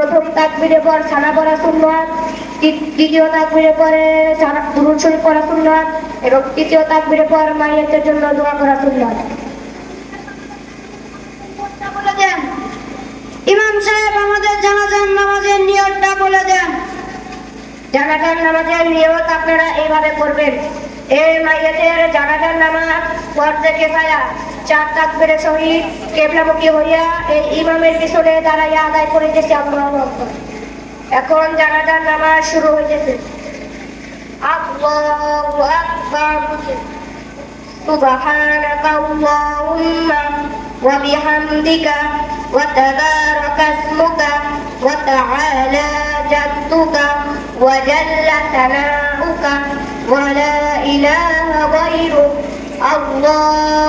প্রথম তাকবিরে পর ছানা পড়া সুন্নাত দ্বিতীয় তাকবিরে পরে ছানা দুরুদ শরীফ পড়া সুন্নাত এবং তৃতীয় তাকবিরে পর মাইয়াতের জন্য দোয়া করা সুন্নাত। বলে দেন। ইমাম সাহেব আমাদের জানাজান নামাজের নিয়তটা বলে দেন। জানাজার নামাজের নিয়ত আপনারা এইভাবে করবেন। এই মাইয়াতের জানাজার নামাজ পর্দে কেফায়া। চার তাকবিরে সহিত কেবলামুখী হইয়া এই ইমামের পিছনে দাঁড়াইয়া আদায় করিতেছে আল্লাহু আকবার এখন জানাজার নামাজ শুরু হইতেছে আল্লাহু আকবার سبحانك اللهم وبحمدك وتبارك اسمك وتعالى جدك وجل ثناؤك ولا إله غيرك الله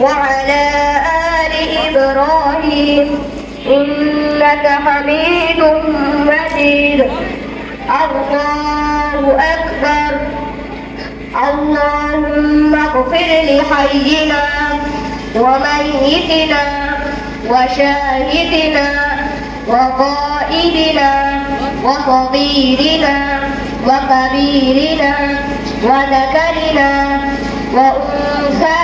وعلى آل إبراهيم إنك حميد مجيد. الله أكبر. اللهم اغفر لحينا وميتنا وشاهدنا وغائبنا وصغيرنا وكبيرنا وذكرنا وأنثانا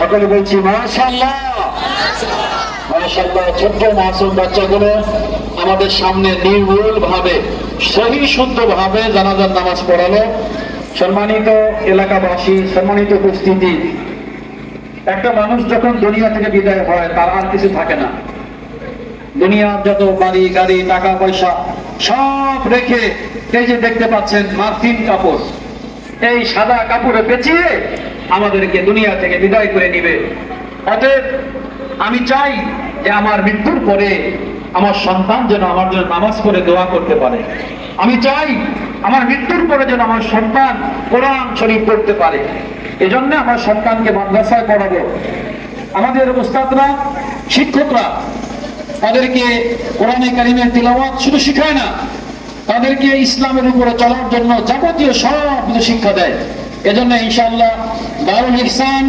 সকলে বলছি ছোট্ট মাসুম বাচ্চাগুলো আমাদের সামনে ভাবে সহি শুদ্ধ ভাবে জানাজার নামাজ পড়ালো। সম্মানিত এলাকাবাসী, সম্মানিত উপস্থিতি। একটা মানুষ যখন দুনিয়া থেকে বিদায় হয়, তার আর কিছু থাকে না। দুনিয়ার যত বাড়ি, গাড়ি, টাকা, পয়সা, সব রেখে এই যে দেখতে পাচ্ছেন মার্কিন কাপড় এই সাদা কাপড়ে পেঁচিয়ে আমাদেরকে দুনিয়া থেকে বিদায় করে নিবে। অতএব আমি চাই যে আমার মৃত্যুর পরে আমার সন্তান যেন আমার জন্য নামাজ পড়ে দোয়া করতে পারে। আমি চাই আমার মৃত্যুর পরে যেন আমার সন্তান কোরআন শরীফ পড়তে পারে। এজন্য আমার সন্তানকে মাদ্রাসায় পড়াবো। আমাদের উস্তাদরা, শিক্ষকরা তাদেরকে কোরআনে কারিমের তিলাওয়াত শুধু শিখায় না তাদেরকে ইসলামের উপরে চলার জন্য যাবতীয় সব কিছু শিক্ষা দেয়। এজন্য ইনশাআল্লাহ দারুল ইহসান